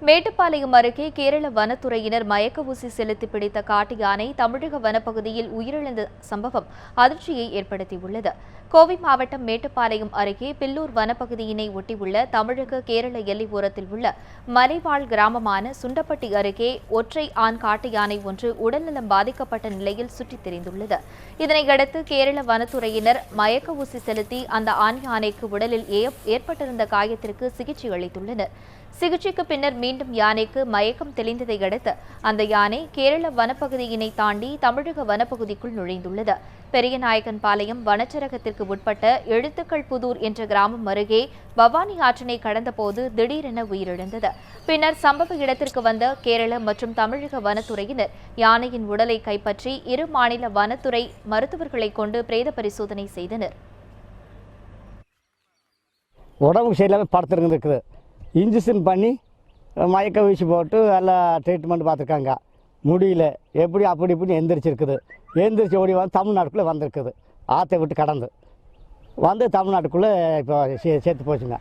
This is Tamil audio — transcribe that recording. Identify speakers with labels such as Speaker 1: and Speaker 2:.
Speaker 1: மேட்டுப்பாளையம் அருகே கேரள வனத்துறையினர் மயக்க ஊசி செலுத்தி பிடித்த காட்டு யானை தமிழக வனப்பகுதியில் உயிரிழந்த சம்பவம் அதிர்ச்சியை ஏற்படுத்தியுள்ளது. கோவை மாவட்டம் மேட்டுப்பாளையம் அருகே பில்லூர் வனப்பகுதியினை ஒட்டியுள்ள தமிழக கேரள எல்லை ஓரத்தில் உள்ள மலைவாழ் கிராமமான சுண்டப்பட்டி அருகே ஒற்றை ஆண் காட்டு யானை ஒன்று உடல்நலம் பாதிக்கப்பட்ட நிலையில் சுற்றித் திரிந்துள்ளது. இதனையடுத்து கேரள வனத்துறையினர் மயக்க ஊசி செலுத்தி அந்த ஆண் யானைக்கு உடலில் ஏ- ஏற்பட்டிருந்த காயத்திற்கு சிகிச்சை அளித்துள்ளனர். சிகிச்சைக்கு பின்னர் மீண்டும் யானைக்கு மயக்கம் தெளிந்ததை அடுத்து அந்த யானை கேரள வனப்பகுதியினை தாண்டி தமிழக வனப்பகுதிக்குள் நுழைந்துள்ளது. பெரியநாயக்கன் பாளையம் வனச்சரகத்திற்கு உட்பட்ட எழுத்துக்கள் புதூர் என்ற கிராமம் அருகே பவானி ஆற்றினை கடந்தபோது திடீரென உயிரிழந்தது. பின்னர் சம்பவ இடத்திற்கு வந்த கேரள மற்றும் தமிழக வனத்துறையினர் யானையின் உடலை கைப்பற்றி இரு மாநில வனத்துறை மருத்துவர்களை கொண்டு பிரேத பரிசோதனை செய்தனர்.
Speaker 2: உடம்பு சரியில்லாமல் படுத்துருங்க இருக்குது இன்ஜெக்ஷன் பண்ணி மயக்க வீசி போட்டு எல்லாம் ட்ரீட்மெண்ட் பார்த்துருக்காங்க. முடியல. எப்படி அப்படி இப்படி எந்திரிச்சிருக்குது. எந்திரிச்சு ஓடி வந்து தமிழ்நாட்டுக்குள்ளே வந்திருக்குது. ஆற்றை விட்டு கடந்து. வந்து தமிழ்நாட்டுக்குள்ளே இப்போ சே சேர்த்து போச்சுங்க.